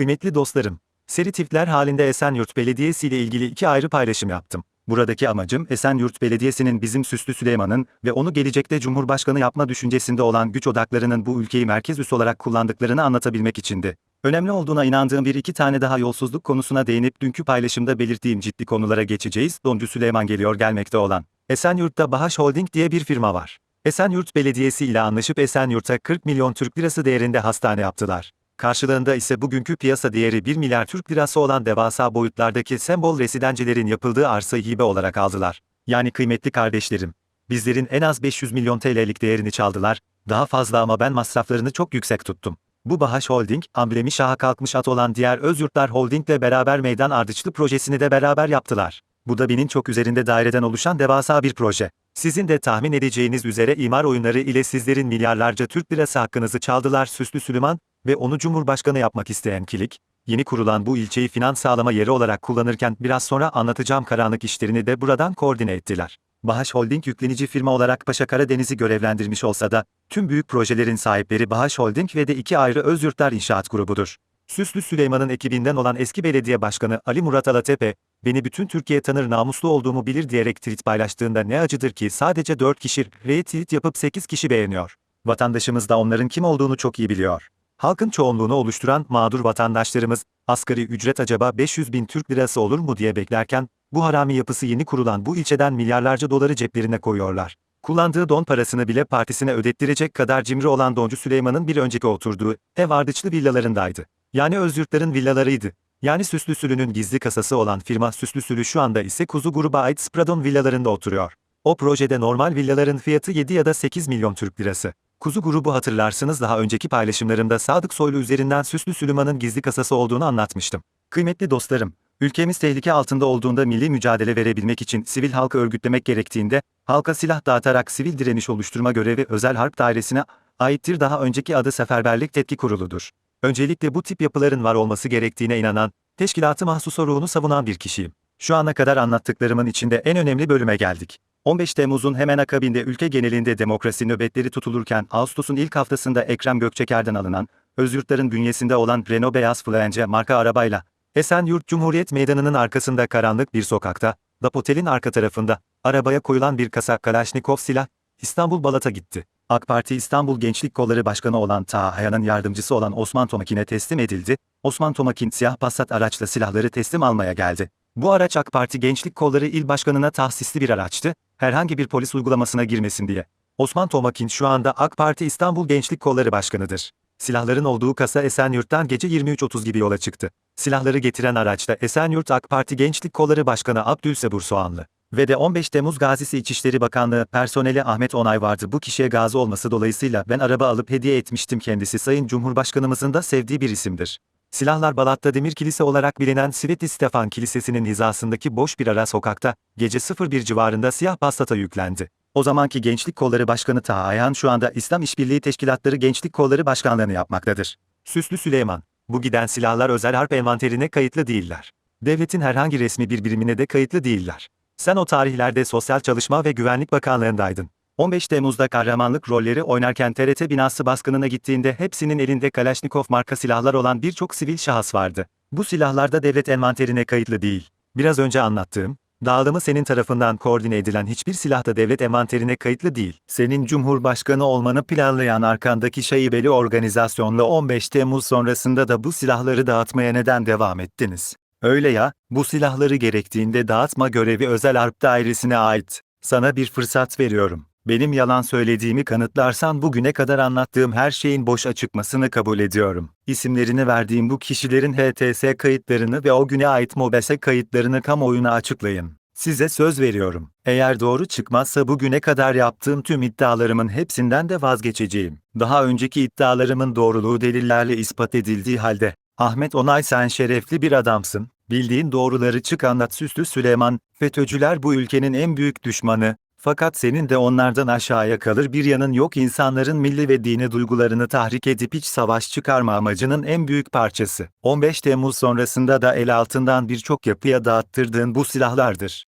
Kıymetli dostlarım, seri tifler halinde Esenyurt Belediyesi ile ilgili iki ayrı paylaşım yaptım. Buradaki amacım Esenyurt Belediyesi'nin bizim Süslü Süleyman'ın ve onu gelecekte Cumhurbaşkanı yapma düşüncesinde olan güç odaklarının bu ülkeyi merkez üs olarak kullandıklarını anlatabilmek içindi. Önemli olduğuna inandığım bir iki tane daha yolsuzluk konusuna değinip dünkü paylaşımda belirttiğim ciddi konulara geçeceğiz. Doncu Süleyman geliyor gelmekte olan. Esenyurt'ta Bahaş Holding diye bir firma var. Esenyurt Belediyesi ile anlaşıp Esenyurt'a 40 milyon Türk lirası değerinde hastane yaptılar. Karşılığında ise bugünkü piyasa değeri 1 milyar Türk lirası olan devasa boyutlardaki sembol residencilerin yapıldığı arsayı hibe olarak aldılar. Yani kıymetli kardeşlerim, bizlerin en az 500 milyon TL'lik değerini çaldılar, daha fazla ama ben masraflarını çok yüksek tuttum. Bu Bahaş Holding, amblemi şaha kalkmış at olan diğer Özyurtlar Holding'le beraber meydan ardıçlı projesini de beraber yaptılar. Bu da binin çok üzerinde daireden oluşan devasa bir proje. Sizin de tahmin edeceğiniz üzere imar oyunları ile sizlerin milyarlarca Türk lirası hakkınızı çaldılar Süslü Süleyman ve onu Cumhurbaşkanı yapmak isteyen Kilik, yeni kurulan bu ilçeyi finans sağlama yeri olarak kullanırken biraz sonra anlatacağım karanlık işlerini de buradan koordine ettiler. Bahaş Holding yüklenici firma olarak Paşa Karadeniz'i görevlendirmiş olsa da, tüm büyük projelerin sahipleri Bahaş Holding ve de iki ayrı Özyurtlar İnşaat Grubu'dur. Süslü Süleyman'ın ekibinden olan eski belediye başkanı Ali Murat Alatepe, beni bütün Türkiye tanır namuslu olduğumu bilir diyerek tweet paylaştığında ne acıdır ki sadece 4 kişi retweet yapıp 8 kişi beğeniyor. Vatandaşımız da onların kim olduğunu çok iyi biliyor. Halkın çoğunluğunu oluşturan mağdur vatandaşlarımız, asgari ücret acaba 500 bin Türk lirası olur mu diye beklerken, bu harami yapısı yeni kurulan bu ilçeden milyarlarca doları ceplerine koyuyorlar. Kullandığı don parasını bile partisine ödettirecek kadar cimri olan Doncu Süleyman'ın bir önceki oturduğu ev ardıçlı villalarındaydı. Yani Özyurtların villalarıydı. Yani Süslü Sülü'nün gizli kasası olan firma Süslü Sülü şu anda ise Kuzu gruba ait Spradon villalarında oturuyor. O projede normal villaların fiyatı 7 ya da 8 milyon Türk lirası. Kuzu grubu hatırlarsınız daha önceki paylaşımlarımda Sadık Soylu üzerinden Süslü Süleyman'ın gizli kasası olduğunu anlatmıştım. Kıymetli dostlarım, ülkemiz tehlike altında olduğunda milli mücadele verebilmek için sivil halkı örgütlemek gerektiğinde, halka silah dağıtarak sivil direniş oluşturma görevi özel harp dairesine aittir daha önceki adı Seferberlik Tepki Kurulu'dur. Öncelikle bu tip yapıların var olması gerektiğine inanan, teşkilatı mahsusa ruhunu savunan bir kişiyim. Şu ana kadar anlattıklarımın içinde en önemli bölüme geldik. 15 Temmuz'un hemen akabinde ülke genelinde demokrasi nöbetleri tutulurken Ağustos'un ilk haftasında Ekrem Gökçeker'den alınan, Özyurtların bünyesinde olan Renault Beyaz Fluence marka arabayla, Esenyurt Cumhuriyet Meydanı'nın arkasında karanlık bir sokakta, Dapotel'in arka tarafında, arabaya koyulan bir kasa Kalaşnikov silah, İstanbul Balat'a gitti. AK Parti İstanbul Gençlik Kolları Başkanı olan Taha Ayan'ın yardımcısı olan Osman Tomakin'e teslim edildi. Osman Tomakin siyah Passat araçla silahları teslim almaya geldi. Bu araç AK Parti Gençlik Kolları İl Başkanı'na tahsisli bir araçtı, herhangi bir polis uygulamasına girmesin diye. Osman Tomakin şu anda AK Parti İstanbul Gençlik Kolları Başkanı'dır. Silahların olduğu kasa Esenyurt'tan gece 23.30 gibi yola çıktı. Silahları getiren araçta Esenyurt AK Parti Gençlik Kolları Başkanı Abdülsebur Soğanlı ve de 15 Temmuz Gazisi İçişleri Bakanlığı personeli Ahmet Onay vardı. Bu kişiye gazi olması dolayısıyla ben araba alıp hediye etmiştim kendisi Sayın Cumhurbaşkanımızın da sevdiği bir isimdir. Silahlar Balat'ta Demir Kilise olarak bilinen Sveti Stefan Kilisesi'nin hizasındaki boş bir ara sokakta, gece 01 civarında siyah pastata yüklendi. O zamanki Gençlik Kolları Başkanı Taha Ayhan şu anda İslam İşbirliği Teşkilatları Gençlik Kolları Başkanlığını yapmaktadır. Süslü Süleyman, bu giden silahlar özel harp envanterine kayıtlı değiller. Devletin herhangi resmi bir birimine de kayıtlı değiller. Sen o tarihlerde Sosyal Çalışma ve Güvenlik Bakanlığındaydın. 15 Temmuz'da kahramanlık rolleri oynarken TRT binası baskınına gittiğinde hepsinin elinde Kalaşnikov marka silahlar olan birçok sivil şahıs vardı. Bu silahlar da devlet envanterine kayıtlı değil. Biraz önce anlattığım, dağılımı senin tarafından koordine edilen hiçbir silah da devlet envanterine kayıtlı değil. Senin Cumhurbaşkanı olmanı planlayan arkandaki şaibeli organizasyonla 15 Temmuz sonrasında da bu silahları dağıtmaya neden devam ettiniz? Öyle ya, bu silahları gerektiğinde dağıtma görevi özel harp dairesine ait. Sana bir fırsat veriyorum. Benim yalan söylediğimi kanıtlarsan bugüne kadar anlattığım her şeyin boşa çıkmasını kabul ediyorum. İsimlerini verdiğim bu kişilerin HTS kayıtlarını ve o güne ait MOBESE kayıtlarını kamuoyuna açıklayın. Size söz veriyorum. Eğer doğru çıkmazsa bugüne kadar yaptığım tüm iddialarımın hepsinden de vazgeçeceğim. Daha önceki iddialarımın doğruluğu delillerle ispat edildiği halde, Ahmet Onay sen şerefli bir adamsın, bildiğin doğruları çık anlat Süslü Süleyman, FETÖ'cüler bu ülkenin en büyük düşmanı, fakat senin de onlardan aşağıya kalır bir yanın yok insanların milli ve dini duygularını tahrik edip iç savaş çıkarma amacının en büyük parçası. 15 Temmuz sonrasında da el altından birçok yapıya dağıttırdığın bu silahlardır.